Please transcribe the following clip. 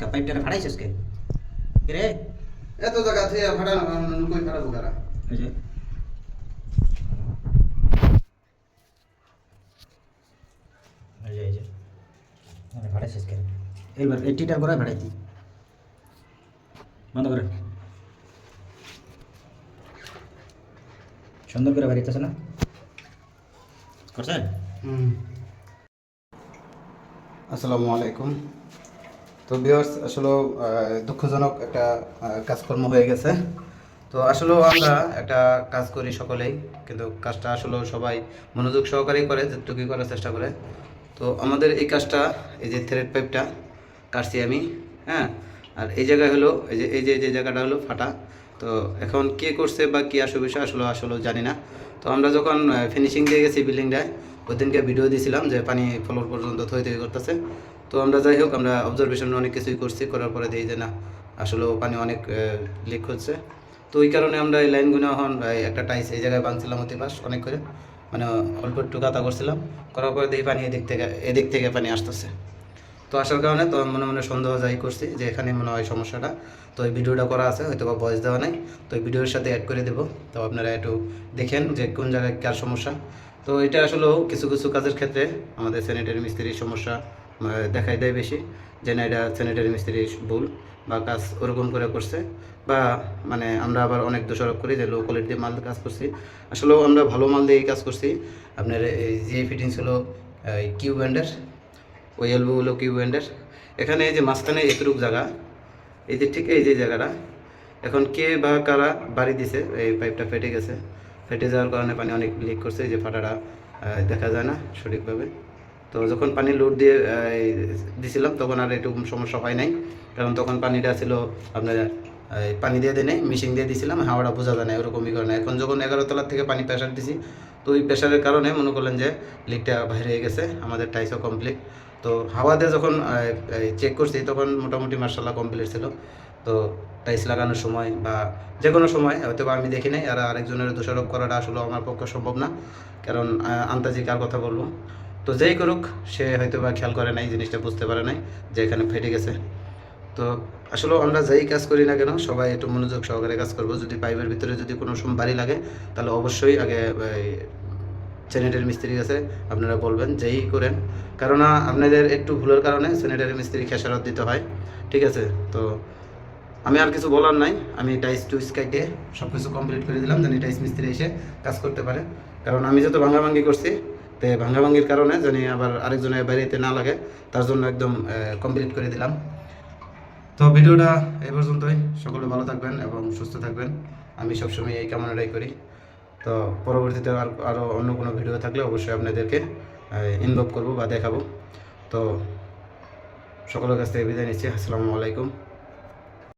কা পাইপটা ফাড়াইছিস কে কি রে এত জায়গা থেকে ভাড়া কই ভাড়া বুকারা এই যে এই যে এই যে এখানে ফাড়াইছিস কে এইবার এই টিটার করে ফাড়াইতি বন্ধ করে সুন্দর করে বাড়িতেছে না করছেন আসসালামু আলাইকুম তো ভিউয়ার্স আসলে দুঃখজনক একটা কাজকর্ম হয়ে গেছে। তো আসলে আমরা একটা কাজ করি সকলেই, কিন্তু কাজটা আসলে সবাই মনোযোগ সহকারেই করে, যেটুকুই করার চেষ্টা করে। তো আমাদের এই কাজটা, এই যে থ্রেড পাইপটা কাটছি আমি হ্যাঁ? আর এই জায়গায় হলো, এই যে এই যে যে জায়গাটা হলো ফাটা। তো এখন কে করছে বা কী আসবে বিষয়, আসলে আসলে জানি না। তো আমরা যখন ফিনিশিং দিয়ে গেছি বিল্ডিংটায় ওই দিনকে ভিডিও দিয়েছিলাম যে পানি ফ্লোর পর্যন্ত থই থই করতেছে। তো আমরা যাই হোক, আমরা অবজারভেশন অনেক কিছুই করছি, করার পরে দিই যে না আসলেও পানি অনেক লিক হচ্ছে। তো ওই কারণে আমরা এই লাইনগুলো এখন একটা টাইস এই জায়গায় বাঁধছিলাম অতি পাশ অনেক করে। মানে অল্প একটু কাতা করছিলাম। করার পরে দেখি পানি এদিক থেকে এদিক থেকে পানি আসতেছে। তো আসার কারণে তো মনে মনে সন্দেহ যাই করছি যে এখানে মনে হয় সমস্যাটা। তো এই ভিডিওটা করা আছে হয়তো বা ভয়েস দেওয়া নাই। তো এই ভিডিওর সাথে অ্যাড করে দেবো। তো আপনারা একটু দেখেন যে কোন জায়গায় কার সমস্যা। তো এটা আসলেও কিছু কিছু কাজের ক্ষেত্রে আমাদের স্যানিটারি মিস্ত্রির সমস্যা দেখাই দেয় বেশি যে না, এটা স্যানিটারি মিস্ত্রি ভুল বা কাজ ওরকম করে করছে বা মানে আমরা আবার অনেক দোষারোপ করি যে লো কোয়ালিটি মাল কাজ করছি। আসলেও আমরা ভালো মাল দিয়ে কাজ করছি। আপনার এই যে ফিটিংস হলো কিউ ব্যান্ডের ওই হলো কিউ ব্যান্ডের এখানে এই যে মাঝখানে এতটুক জায়গা, এই যে ঠিক এই যে জায়গাটা, এখন কে বা কারা বাড়ি দিছে, এই পাইপটা ফেটে গেছে। ফেটে যাওয়ার কারণে পানি অনেক লিক করছে, এই যে ফাটাটা দেখা যায় না সঠিকভাবে। তো যখন পানি লোড দিয়ে দিছিলাম, তখন আর একটু সমস্যা হয় নাই। কারণ তখন পানিটা ছিল আপনার পানি দিয়ে দেয় নাই মিশিং দিয়ে দিছিলাম, হাওয়াটা বোঝা যায় না এরকমই কারণে। এখন যখন এগারো তলার থেকে পানি প্রেশার দিছি, তো ওই প্রেশারের কারণে মনে করলেন যে লিকটা বাইরে হয়ে গেছে, আমাদের টাইসও কমপ্লিট তো হাওয়া দিয়ে যখন চেক করছি, তখন মোটামুটি মার্শাল্লাহ কমপ্লিট ছিল। তো টাইস লাগানোর সময় বা যে কোনো সময় হয়তো বা আমি দেখি নাই, আর আরেকজনের দোষারোপ করাটা আসলে আমার পক্ষে সম্ভব না। কারণ আন্তাজি কার কথা বলব? তো যেই করুক, সে হয়তো বা খেয়াল করে নাই, জিনিসটা বুঝতে পারে নাই যে এখানে ফেটে গেছে। তো আসলে আমরা যেই কাজ করি না কেন, সবাই একটু মনোযোগ সহকারে কাজ করব। যদি পাইপের ভিতরে যদি কোনো বাড়ি লাগে, তাহলে অবশ্যই আগে স্যানিটারি মিস্ত্রির কাছে আপনারা বলবেন, যেই করেন। কারণ আপনাদের একটু ভুলের কারণে স্যানিটারি মিস্ত্রি খেসারত দিতে হয়, ঠিক আছে? তো আমি আর কিছু বলার নাই, আমি টাইস টুইস কাইটে সব কিছু কমপ্লিট করে দিলাম জানি টাইস মিস্ত্রি এসে কাজ করতে পারে। কারণ আমি যত ভাঙ্গাভাঙ্গি করছি তো ভাঙ্গাভাঙ্গির কারণে জানি আবার আরেকজনের বাইরেতে না লাগে, তার জন্য একদম কমপ্লিট করে দিলাম। তো ভিডিওটা এই পর্যন্তই। সকলে ভালো থাকবেন এবং সুস্থ থাকবেন। আমি সবসময় এই কামনাটাই করি। তো পরবর্তীতে আর আরও অন্য কোনো ভিডিও থাকলে অবশ্যই আপনাদেরকে ইনভলভ করব বা দেখাবো। তো সকলের কাছ থেকে বিদায় নিচ্ছি। আসসালামু আলাইকুম।